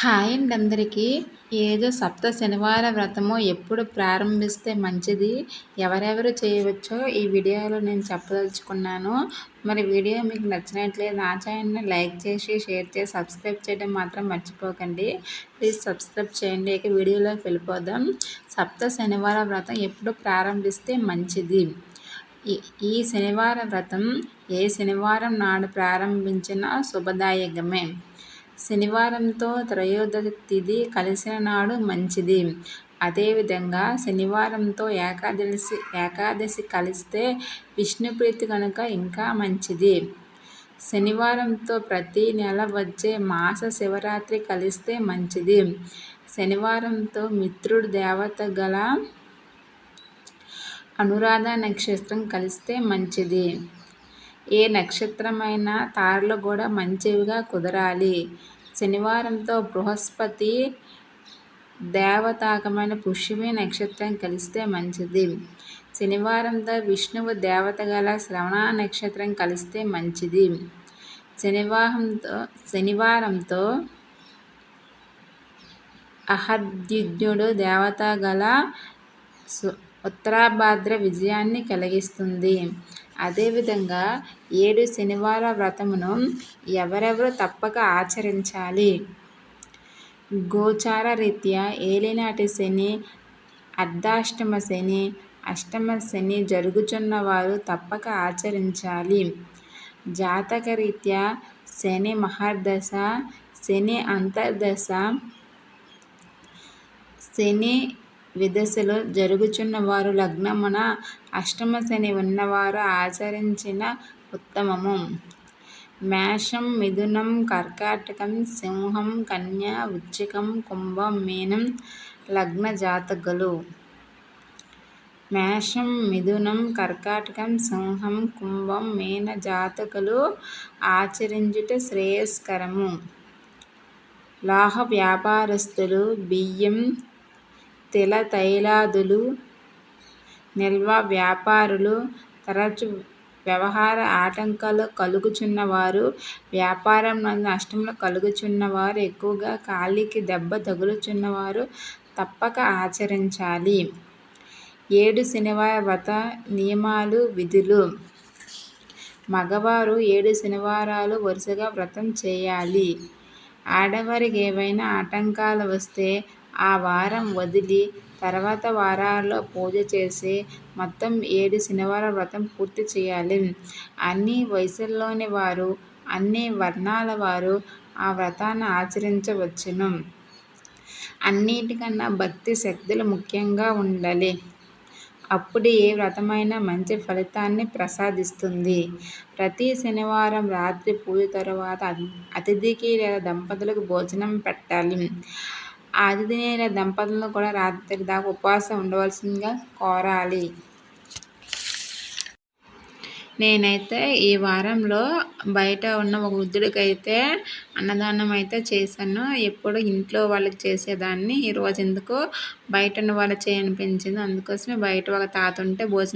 Hi అండి అందరికీ. ఏదో సప్త శనివార వ్రతము ఎప్పుడు ప్రారంభిస్తే మంచిది ఎవరెవరు చేయవచ్చో ఈ వీడియోలో నేను చెప్పదలుచుకున్నాను. మరి వీడియో మీకు నచ్చినట్లయితే నా ఛానల్ని లైక్ చేసి షేర్ చేసి సబ్స్క్రైబ్ చేయడం మాత్రం మర్చిపోకండి. ప్లీజ్ సబ్స్క్రైబ్ చేయండి. ఇక వీడియోలోకి వెళ్ళిపోదాం. సప్త శనివార వ్రతం ఎప్పుడు ప్రారంభిస్తే మంచిది? ఈ శనివార వ్రతం ఏ శనివారం నాడు ప్రారంభించిన శుభదాయకమే. శనివారంతో త్రయోదశి తిథి కలిసిన నాడు మంచిది. అదేవిధంగా శనివారంతో ఏకాదశి ఏకాదశి కలిస్తే విష్ణుప్రీతి కనుక ఇంకా మంచిది. శనివారంతో ప్రతి నెల వచ్చే మాస శివరాత్రి కలిస్తే మంచిది. శనివారంతో మిత్రుడు దేవత గల అనురాధ నక్షత్రం కలిస్తే మంచిది. ఏ నక్షత్రమైన తారలు కూడా మంచివిగా కుదరాలి. శనివారంతో బృహస్పతి దేవతాకమైన పుష్యమి నక్షత్రం కలిస్తే మంచిది. శనివారంతో విష్ణువు దేవత గల శ్రవణ నక్షత్రం కలిస్తే మంచిది. శనివారంతో శనివారంతో అహద్యుజ్ఞుడు దేవత గల సు ఉత్తరాభాద్ర విజయాన్ని కలిగిస్తుంది. అదేవిధంగా ఏడు శనివార వ్రతమును ఎవరెవరు తప్పక ఆచరించాలి? గోచార రీత్యా ఏలినాటి శని అర్ధాష్టమ శని అష్టమ శని జరుగుచున్న వారు తప్పక ఆచరించాలి. జాతక రీత్యా శని మహర్దశ శని అంతర్దశ శని విదశలో జరుగుచున్న వారు లగ్నమున అష్టమ శని ఉన్నవారు ఆచరించిన ఉత్తమము. మేషం మిథునం కర్కాటకం సింహం కన్య వృశ్చికం కుంభం మీనం లగ్న జాతకులు. మేషం మిథునం కర్కాటకం సింహం కుంభం మీన జాతకులు ఆచరించుట శ్రేయస్కరము. లాహ వ్యాపారస్తులు బియ్యం తిల తైలాదులు నిల్వ వ్యాపారులు తరచు వ్యవహార ఆటంకాలు కలుగుచున్నవారు వ్యాపారం నష్టములు కలుగుచున్నవారు ఎక్కువగా కాలికి దెబ్బ తగులుచున్నవారు తప్పక ఆచరించాలి. ఏడు శనివార వ్రత నియమాలు విధులు. మగవారు ఏడు శనివారాలు వరుసగా వ్రతం చేయాలి. ఆడవారికి ఏవైనా ఆటంకాలు వస్తే ఆ వారం వదిలి తర్వాత వారాల్లో పూజ చేసి మొత్తం ఏడు శనివారం వ్రతం పూర్తి చేయాలి. అన్ని వయసుల్లోని వారు అన్ని వర్ణాల వారు ఆ వ్రతాన్ని ఆచరించవచ్చును. అన్నిటికన్నా భక్తి శక్తులు ముఖ్యంగా ఉండాలి. అప్పుడు ఏ వ్రతమైనా మంచి ఫలితాన్ని ప్రసాదిస్తుంది. ప్రతి శనివారం రాత్రి పూజ తర్వాత అతిథికి లేదా దంపతులకు భోజనం పెట్టాలి. ఆ దంపతులను కూడా రాత్రి దాకా ఉపవాసం ఉండవలసిందిగా కోరాలి. నేనైతే ఈ వారంలో బయట ఉన్న ఒక వృద్ధుడికైతే అన్నదానం అయితే చేశాను. ఎప్పుడు ఇంట్లో వాళ్ళకి చేసేదాన్ని. ఈరోజు ఎందుకు బయట ఉన్న వాళ్ళు చేయనిపించింది అందుకోసమే బయట ఒక తాత ఉంటే భోజనం